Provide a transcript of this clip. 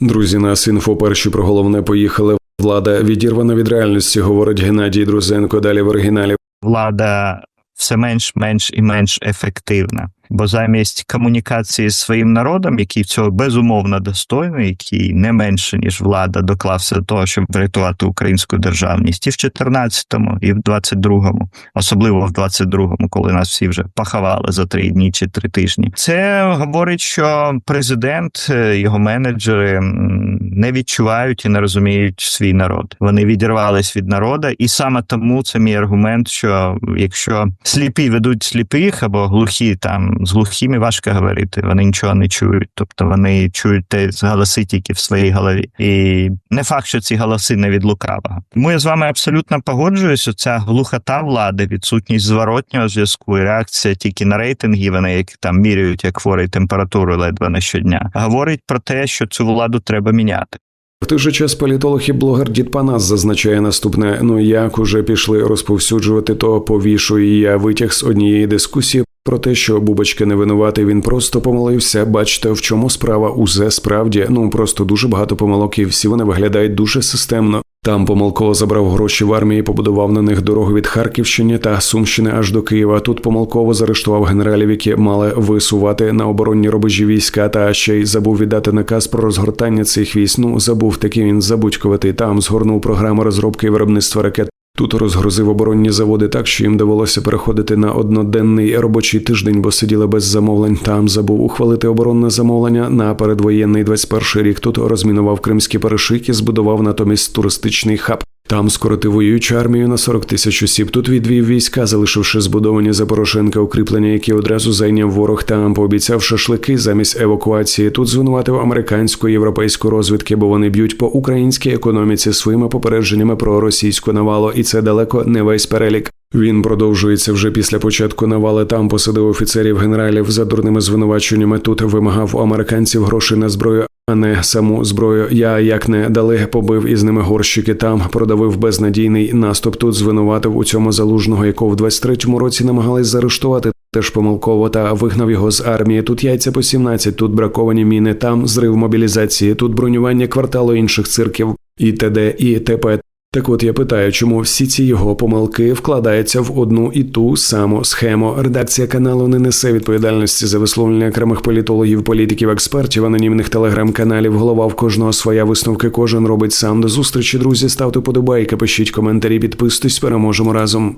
Друзі, нас інфо перші про головне поїхали. Влада відірвана від реальності, говорить Геннадій Друзенко. Далі в оригіналі. влада все менш менш і менш ефективна. Бо замість комунікації з своїм народом, який цього безумовно достойний, який не менше ніж влада доклався до того, щоб врятувати українську державність, і в 14-му, і в 22-му, особливо в 22-му, коли нас всі вже поховали за три дні чи три тижні. Це говорить, що президент, е, його менеджери не відчувають і не розуміють свій народ. Вони відірвались від народа, і саме тому це мій аргумент, що якщо сліпі ведуть сліпих або глухі там з глухими важко говорити, вони нічого не чують, тобто вони чують те голоси тільки в своїй голові. І не факт, що ці голоси не від лукавого. Тому я з вами абсолютно погоджуюся. Ця глухота влади, відсутність зворотнього зв'язку і реакція тільки на рейтинги, вони які там міряють як хворий температуру ледве не щодня, говорить про те, що цю владу треба міняти. В той же час політолог і блогер Дід Панас зазначає наступне: ну як уже пішли розповсюджувати, то повішую я витяг з однієї дискусії. Про те, що Бубочка не винуватий, він просто помилився. Бачите, в чому справа узе справді. Ну просто дуже багато помилок, і всі вони виглядають дуже системно. Там помилково забрав гроші в армії, побудував на них дорогу від Харківщини та Сумщини аж до Києва. Тут помилково заарештував генералів, які мали висувати на оборонні рубежі війська, та ще й забув віддати наказ про розгортання цих військ. Ну забув такий він забудькуватий. Там згорнув програму розробки і виробництва ракет. Тут розгрузив оборонні заводи так, що їм довелося переходити на одноденний робочий тиждень, бо сиділи без замовлень. Там забув ухвалити оборонне замовлення на передвоєнний 21 рік. Тут розмінував кримські перешийки, збудував натомість туристичний хаб. Там скоротив воюючу армію на 40 тисяч осіб. Тут відвів війська, залишивши збудовані за Порошенка укріплення, які одразу зайняв ворог. Там пообіцяв шашлики замість евакуації. Тут звинуватив американську і європейську розвідки, бо вони б'ють по українській економіці своїми попередженнями про російську навалу, і це далеко не весь перелік. Він продовжується вже після початку навали. Там посадив офіцерів генералів за дурними звинуваченнями. Тут вимагав у американців грошей на зброю, а не саму зброю. Я як не дали, побив із ними горщики. Там продавив безнадійний наступ. Тут звинуватив у цьому залужного, якого в 23-му році намагались заарештувати. Теж помилково та вигнав його з армії. Тут яйця по 17, тут браковані міни, там зрив мобілізації, тут бронювання кварталу інших цирків, і т.д. і т.п. Так от я питаю, чому всі ці його помилки вкладаються в одну і ту саму схему. Редакція каналу не несе відповідальності за висловлення окремих політологів, політиків, експертів, анонімних телеграм-каналів. Голова в кожного своя висновки. Кожен робить сам. До зустрічі, друзі. Ставте подобайки, пишіть коментарі, підписуйтесь, переможемо разом.